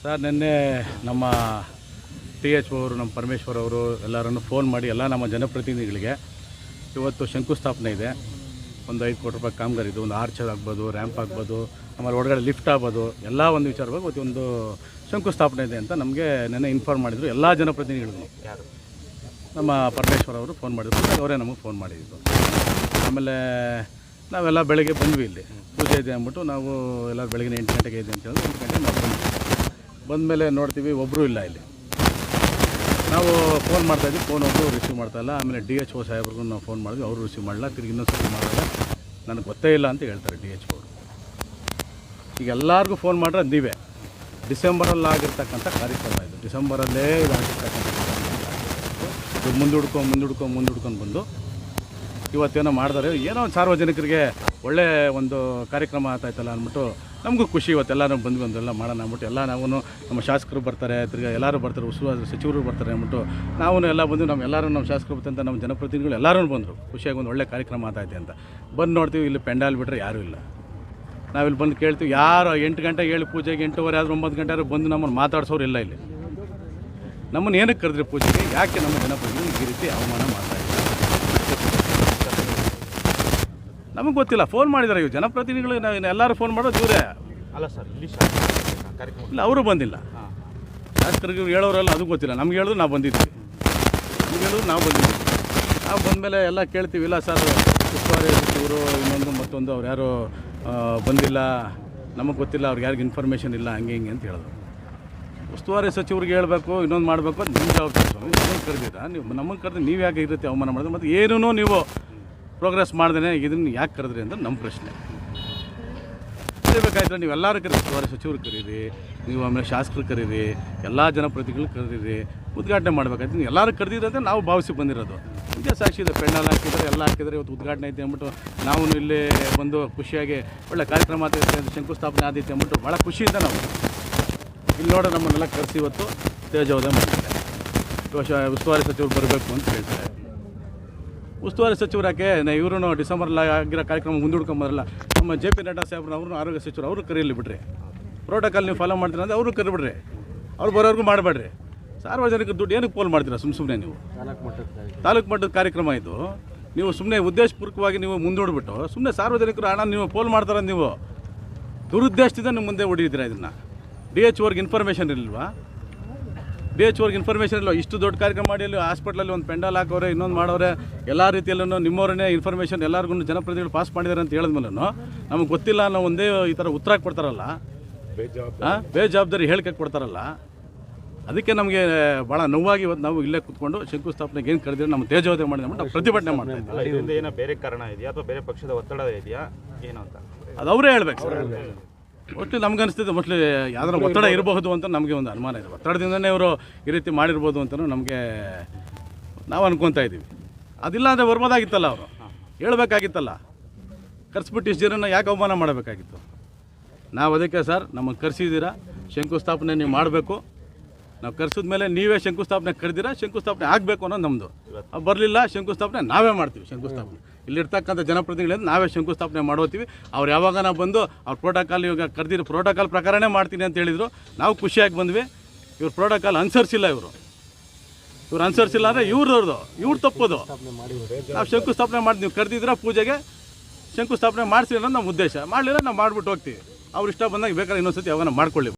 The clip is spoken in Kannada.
ಸರ್ ನಿನ್ನೆ ನಮ್ಮ ಟಿ ಎಚ್ ಅವರು ನಮ್ಮ ಪರಮೇಶ್ವರ್ ಅವರು ಎಲ್ಲರನ್ನು ಫೋನ್ ಮಾಡಿ ಎಲ್ಲ ನಮ್ಮ ಜನಪ್ರತಿನಿಧಿಗಳಿಗೆ ಇವತ್ತು ಶಂಕುಸ್ಥಾಪನೆ ಇದೆ. ಒಂದು ಐದು ಕೋಟಿ ರೂಪಾಯಿ ಕಾಮಗಾರಿ ಇದು ಒಂದು ಆರ್ಚರ್ ಆಗ್ಬೋದು ರ್ಯಾಂಪ್ ಆಗ್ಬೋದು ಆಮೇಲೆ ಒಳಗಡೆ ಲಿಫ್ಟ್ ಆಗ್ಬೋದು ಎಲ್ಲ ಒಂದು ವಿಚಾರವಾಗಿ ಇವತ್ತು ಒಂದು ಶಂಕುಸ್ಥಾಪನೆ ಇದೆ ಅಂತ ನಮಗೆ ನೆನ್ನೆ ಇನ್ಫಾರ್ಮ್ ಮಾಡಿದರು ಎಲ್ಲ ಜನಪ್ರತಿನಿಧಿಗಳು. ಯಾರು? ನಮ್ಮ ಪರಮೇಶ್ವರ್ ಅವರು ಫೋನ್ ಮಾಡಿದ್ರು ಅವರೇ ನಮಗೆ ಫೋನ್ ಮಾಡಿದ್ದು. ಆಮೇಲೆ ನಾವೆಲ್ಲ ಬೆಳಗ್ಗೆ ಬಂದ್ವಿ ಇಲ್ಲಿ. ಪೂಜೆ ಇದೆ ಅಂದ್ಬಿಟ್ಟು ನಾವು ಎಲ್ಲ ಬೆಳಗ್ಗೆ ಎಂಟು ಗಂಟೆಗೆ ಇದೆ ಅಂತ ಎಂಟು ಗಂಟೆಗೆ ನಾವು ಬಂದ್ವಿ. ಬಂದಮೇಲೆ ನೋಡ್ತೀವಿ ಒಬ್ಬರು ಇಲ್ಲ ಇಲ್ಲಿ. ನಾವು ಫೋನ್ ಮಾಡ್ತಾಯಿದ್ವಿ ಫೋನ್ ಒಬ್ಬರು ರಿಸೀವ್ ಮಾಡ್ತಾಯಿಲ್ಲ ಆಮೇಲೆ ಡಿ ಎಚ್ ಓ ಸಾಹೇಬ್ರಿಗೂ ನಾವು ಫೋನ್ ಮಾಡಿದ್ವಿ, ಅವರು ರಿಸೀವ್ ಮಾಡಲ್ಲ ತಿರುಗಿ ಇನ್ನೊಂದು ಸತಿ ಮಾಡಲ್ಲ ನನಗೆ ಗೊತ್ತೇ ಇಲ್ಲ ಅಂತ ಹೇಳ್ತಾರೆ ಡಿ ಎಚ್ ಓರು ಈಗ ಎಲ್ಲರಿಗೂ ಫೋನ್ ಮಾಡ್ರೆ ನೀವೇ. ಡಿಸೆಂಬರಲ್ಲಿ ಆಗಿರ್ತಕ್ಕಂಥ ಕಾರ್ಯಕ್ರಮ ಇದು. ಡಿಸೆಂಬರಲ್ಲೇ ಇದಾಗಿರ್ತಕ್ಕಂಥ ಇದು ಮುಂದೂಡ್ಕೊ ಮುಂದೂಡ್ಕೊ, ಮುಂದೂಡ್ಕೊಂಡು ಬಂದು ಇವತ್ತೇನೋ ಮಾಡಿದಾರೆ. ಏನೋ ಸಾರ್ವಜನಿಕರಿಗೆ ಒಳ್ಳೆಯ ಒಂದು ಕಾರ್ಯಕ್ರಮ ಆಗ್ತಾಯ್ತಲ್ಲ ಅಂದ್ಬಿಟ್ಟು ನಮಗೂ ಖುಷಿ ಇವತ್ತು ಎಲ್ಲರೂ ಬಂದ್ವಿ ಒಂದೆಲ್ಲ ಮಾಡೋಣ ಅಂದ್ಬಿಟ್ಟು ಎಲ್ಲ ನಾವು ನಮ್ಮ ಶಾಸಕರು ಬರ್ತಾರೆ, ತಿರ್ಗಿ ಎಲ್ಲರೂ ಬರ್ತಾರೆ, ಉಸ್ತುವಾರಿ ಸಚಿವರು ಬರ್ತಾರೆ ಅಂದ್ಬಿಟ್ಟು ನಾವು ಎಲ್ಲ ಬಂದು ನಮ್ಮ ಎಲ್ಲರೂ ನಮ್ಮ ಶಾಸಕರು ಬರ್ತಂತ ನಮ್ಮ ಜನಪ್ರತಿನಿಧಿಗಳು ಎಲ್ಲರೂ ಬಂದರು. ಖುಷಿಯಾಗಿ ಒಂದು ಒಳ್ಳೆ ಕಾರ್ಯಕ್ರಮ ಆತೈತೆ ಅಂತ. ಬಂದು ನೋಡ್ತೀವಿ, ಇಲ್ಲಿ ಪೆಂಡಾಲ್ ಬಿಟ್ಟರೆ ಯಾರೂ ಇಲ್ಲ. ನಾವಿಲ್ಲಿ ಬಂದು ಕೇಳ್ತೀವಿ, ಯಾರು ಎಂಟು ಗಂಟೆಗೆ ಏಳು ಪೂಜೆಗೆ ಎಂಟೂವರೆ ಆದರೂ ಒಂಬತ್ತು ಗಂಟೆ ಆದ್ರೂ ಬಂದು ನಮ್ಮನ್ನು ಮಾತಾಡ್ಸೋರು ಇಲ್ಲ ಇಲ್ಲಿ. ನಮ್ಮನ್ನು ಏನಕ್ಕೆ ಕರೆದ್ರಿ ಪೂಜೆಗೆ? ಯಾಕೆ ನಮ್ಮ ಜನಪ್ರತಿನಿಧಿ ಈ ರೀತಿ ಅವಮಾನ ಮಾಡ್ತಾ ನಮಗೆ ಗೊತ್ತಿಲ್ಲ. ಫೋನ್ ಮಾಡಿದ್ದಾರೆ ಇವು ಜನಪ್ರತಿನಿಧಿಗಳು ನಾವು ಎಲ್ಲರೂ ಫೋನ್ ಮಾಡೋದು ಇವರೇ. ಅಲ್ಲ ಸರ್ ಇಲ್ಲಿ ಕಾರ್ಯಕ್ರಮ ಇಲ್ಲ ಅವರು ಬಂದಿಲ್ಲ. ಹಾಂ. ಶಾಸಕರಿಗೆ ಹೇಳೋರಲ್ಲ ಅದು ಗೊತ್ತಿಲ್ಲ. ನಮ್ಗೆ ಹೇಳಿದ್ರು ನಾವು ಬಂದಿದ್ವಿ ನಮ್ಗೆ ಹೇಳಿದ್ರು ನಾವು ಬಂದಿದ್ವಿ ನಾವು ಬಂದಮೇಲೆ ಎಲ್ಲ ಕೇಳ್ತೀವಿ. ಇಲ್ಲ ಸರ್ ಉಸ್ತುವಾರಿ ಇವರು ಇನ್ನೊಂದು ಮತ್ತೊಂದು ಅವ್ರು ಯಾರು ಬಂದಿಲ್ಲ. ನಮಗೆ ಗೊತ್ತಿಲ್ಲ ಅವ್ರಿಗೆ ಯಾರಿಗೆ ಇನ್ಫಾರ್ಮೇಷನ್ ಇಲ್ಲ ಹಂಗೆ ಹಿಂಗೆ ಅಂತ ಹೇಳಿದ್ರು ಉಸ್ತುವಾರಿ ಸಚಿವರಿಗೆ ಹೇಳಬೇಕು ಇನ್ನೊಂದು ಮಾಡಬೇಕು ಅದು ನಿಮ್ಮ ಜವಾಬ್ದಾರಿ ಸ್ವಾಮಿ. ನಮಗೆ ಕರೆದಿದ್ದ? ನೀವು ನಮಗೆ ಕರೆದು ನೀವು ಯಾಕೆ ಇರುತ್ತೆ ಅವಮಾನ ಮಾಡಿದ್ರೆ ಮತ್ತು ಏನೂ ನೀವು ಪ್ರೋಗ್ರೆಸ್ ಮಾಡ್ದೇ ಇದನ್ನು ಯಾಕೆ ಕರೆದ್ರಿ ಅಂತ ನಮ್ಮ ಪ್ರಶ್ನೆ. ಕರಿಬೇಕಾಯ್ತು ನೀವು ಎಲ್ಲರೂ ಕರೀರಿ. ಉಸ್ತುವಾರಿ ಸಚಿವರು ಕರೀರಿ, ನೀವು ಆಮೇಲೆ ಶಾಸಕರು ಕರೀರಿ, ಎಲ್ಲ ಜನಪ್ರತಿಗಳು ಕರೀರಿ, ಉದ್ಘಾಟನೆ ಮಾಡಬೇಕಾಯ್ತು. ನೀವು ಎಲ್ಲರೂ ಕರೆದಿರೋದೇ ನಾವು ಭಾವಿಸಿ ಬಂದಿರೋದು. ಇದೇ ಸಾಕ್ಷಿ ಇದೆ ಹಾಕಿದ್ರೆ ಹಾಕಿದ್ದಾರೆ ಎಲ್ಲ ಹಾಕಿದ್ದಾರೆ ಇವತ್ತು ಉದ್ಘಾಟನೆ ಐತೆ ಅಂದ್ಬಿಟ್ಟು ನಾವು ಇಲ್ಲಿ ಬಂದು ಖುಷಿಯಾಗಿ ಒಳ್ಳೆ ಕಾರ್ಯಕ್ರಮ ಆಗ್ತೈತೆ ಶಂಕುಸ್ಥಾಪನೆ ಆದೈತೆ ಅಂದ್ಬಿಟ್ಟು ಭಾಳ ಖುಷಿಯಿಂದ ನಾವು ಇಲ್ಲಿ ನೋಡೋ ನಮ್ಮನ್ನೆಲ್ಲ ಕರೆಸಿ ಇವತ್ತು ತೇಜೋದಯ ಮಾಡಿದ್ದಾರೆ ಉಸ್ತುವಾರಿ ಸಚಿವರು ಬರಬೇಕು ಅಂತ ಹೇಳ್ತಾರೆ. ಉಸ್ತುವಾರಿ ಸಚಿವರು ಯಾಕೆ ಇವರು ಡಿಸೆಂಬರ್ಲ ಆಗಿರೋ ಕಾರ್ಯಕ್ರಮ ಮುಂದೂಡ್ಕೊಂಬರಲ್ಲ. ನಮ್ಮ ಜೆ ಪಿ ನಡ್ಡಾ ಸಾಹೇಬ್ರು ಅವರು ಆರೋಗ್ಯ ಸಚಿವರು ಅವರು ಕರೀಲಿ ಬಿಡ್ರಿ. ಪ್ರೋಟೋಕಾಲ್ ನೀವು ಫಾಲೋ ಮಾಡ್ತೀರ ಅಂದರೆ ಅವರು ಕರಿಬಿಡ್ರಿ ಅವ್ರು ಬರೋರ್ಗು ಮಾಡಬೇಡ್ರಿ. ಸಾರ್ವಜನಿಕ ದುಡ್ಡು ಏನಕ್ಕೆ ಪೋಲ್ ಮಾಡ್ತೀರಾ ಸುಮ್ಮ ಸುಮ್ಮನೆ ನೀವು? ತಾಲೂಕು ಮಟ್ಟದ ಕಾರ್ಯಕ್ರಮ. ಇದು. ನೀವು ಸುಮ್ಮನೆ ಉದ್ದೇಶಪೂರ್ವಕವಾಗಿ ನೀವು ಮುಂದೂಡ್ಬಿಟ್ಟು ಸುಮ್ಮನೆ ಸಾರ್ವಜನಿಕರು ಹಣ ನೀವು ಪೋಲ್ ಮಾಡ್ತಾರ ನೀವು ದುರುದ್ದೇಶದಿಂದ ನಿಮ್ಮ ಮುಂದೆ ಹೊಡಿತೀರಾ ಇದನ್ನು? ಡಿ ಎಚ್ ಓರ್ಗೆ ಇನ್ಫಾರ್ಮೇಷನ್ ಇರಲಿಲ್ವಾ? ಡಿ ಎಚ್ ಓರ್ಗೆ ಇನ್ಫಾರ್ಮೇಷನ್ ಇಲ್ಲ. ಇಷ್ಟು ದೊಡ್ಡ ಕಾರ್ಯಕ್ರಮ ಮಾಡಿ ಅಲ್ಲಿ ಹಾಸ್ಪಿಟ್ಲಲ್ಲಿ ಒಂದು ಪೆಂಡಲ್ ಹಾಕೋರೆ ಇನ್ನೊಂದು ಮಾಡೋರೆ ಎಲ್ಲ ರೀತಿಯಲ್ಲೂ ನಿಮ್ಮವರೇ ಇನ್ಫಾರ್ಮೇಷನ್ ಎಲ್ಲರಿಗೂ ಜನಪ್ರತಿನಿಧಿಗಳು ಪಾಸ್ ಮಾಡಿದ್ದಾರೆ ಅಂತ ಹೇಳಿದ್ಮೇಲೆ ನಮಗೆ ಗೊತ್ತಿಲ್ಲ ಅನ್ನೋ ಒಂದೇ ಈ ಥರ ಉತ್ತರ ಕೊಡ್ತಾರಲ್ಲ. ಹಾಂ ಬೇಜವಾಬ್ದಾರಿ ಹೇಳಿಕೆ ಕೊಡ್ತಾರಲ್ಲ. ಅದಕ್ಕೆ ನಮಗೆ ಭಾಳ ನೋವಾಗಿ ಇವತ್ತು ನಾವು ಇಲ್ಲೇ ಕೂತ್ಕೊಂಡು ಶಂಕುಸ್ಥಾಪನೆಗೆ ಏನು ಕರೆದಿರೋ ನಮ್ಮ ತೇಜೋದಯ ಮಾಡಿದ ನಾವು ಪ್ರತಿಭಟನೆ ಮಾಡ್ತಾ ಇದರಿಂದ ಏನೋ ಬೇರೆ ಕಾರಣ ಇದೆಯಾ ಅಥವಾ ಬೇರೆ ಪಕ್ಷದ ಒತ್ತಡ ಇದೆಯಾ? ಏನು ಅಂತ? ಅದು ಅವರೇ ಹೇಳ್ಬೇಕು ಸರ್. ಒಟ್ಟು ನಮ್ಗೆ ಅನಿಸ್ತಿದೆ ಮೋಸ್ಟ್ಲಿ ಯಾವ್ದಾರ ಒತ್ತಡ ಇರಬಹುದು ಅಂತ ನಮಗೆ ಒಂದು ಅನುಮಾನ ಇದೆ. ಒತ್ತಡದಿಂದನೇ ಇವರು ಈ ರೀತಿ ಮಾಡಿರ್ಬೋದು ಅಂತಲೂ ನಮಗೆ ನಾವು ಅನ್ಕೊತಾ ಇದ್ದೀವಿ. ಅದಿಲ್ಲ ಅಂದರೆ ಬರ್ಬೋದಾಗಿತ್ತಲ್ಲ ಅವರು. ಹೇಳ್ಬೇಕಾಗಿತ್ತಲ್ಲ. ಕರ್ಸ್ಬಿಟ್ಟು ಇಷ್ಟು ಜನನ ಯಾಕೆ ಅವಮಾನ ಮಾಡಬೇಕಾಗಿತ್ತು? ನಾವು ಅದಕ್ಕೆ ಸರ್ ನಮಗೆ ಕರೆಸಿದ್ದೀರಾ? ಶಂಕುಸ್ಥಾಪನೆ ನೀವು ಮಾಡಬೇಕು. ನಾವು ಕರೆಸಿದ ಮೇಲೆ ನೀವೇ ಶಂಕುಸ್ಥಾಪನೆ ಕರೆದಿರಾ ಶಂಕುಸ್ಥಾಪನೆ ಆಗಬೇಕು ಅನ್ನೋದು ನಮ್ಮದು ಬರಲಿಲ್ಲ ಶಂಕುಸ್ಥಾಪನೆ ನಾವೇ ಮಾಡ್ತೀವಿ ಶಂಕುಸ್ಥಾಪನೆ. ಇಲ್ಲಿರ್ತಕ್ಕಂಥ ಜನಪ್ರತಿನಿಧಿಗಳಿಂದ ನಾವೇ ಶಂಕುಸ್ಥಾಪನೆ ಮಾಡೋತೀವಿ ಅವ್ರು ಯಾವಾಗ ನಾವು ಬಂದು ಅವ್ರ ಪ್ರೋಟೋಕಾಲ್ ಇವಾಗ ಕರೆದಿರೋ ಪ್ರೋಟೋಕಾಲ್ ಪ್ರಕಾರನೇ ಮಾಡ್ತೀನಿ ಅಂತ ಹೇಳಿದರು ನಾವು ಖುಷಿಯಾಗಿ ಬಂದ್ವಿ. ಇವ್ರ ಪ್ರೋಟೋಕಾಲ್ ಅನುಸರಿಸಿಲ್ಲ ಇವರು. ಇವ್ರು ಅನುಸರಿಸಿಲ್ಲ ಅಂದರೆ ಇವ್ರದವ್ರದ್ದು ಇವ್ರು ತಪ್ಪೋದು. ನಾವು ಶಂಕುಸ್ಥಾಪನೆ ಮಾಡಿ ನೀವು ಕರೆದಿದ್ರೆ ಪೂಜೆಗೆ? ಶಂಕುಸ್ಥಾಪನೆ ಮಾಡಿಸಿ ಅನ್ನೋದು ನಮ್ಮ ಉದ್ದೇಶ. ಮಾಡಲಿಲ್ಲ ನಾವು ಮಾಡಿಬಿಟ್ಟು ಹೋಗ್ತೀವಿ. ಅವ್ರು ಇಷ್ಟ ಬಂದಾಗ ಬೇಕಾದ್ರೆ ಇನ್ನೊಂದ್ಸತಿ ಯಾವಾಗ ಮಾಡ್ಕೊಳ್ಳಿ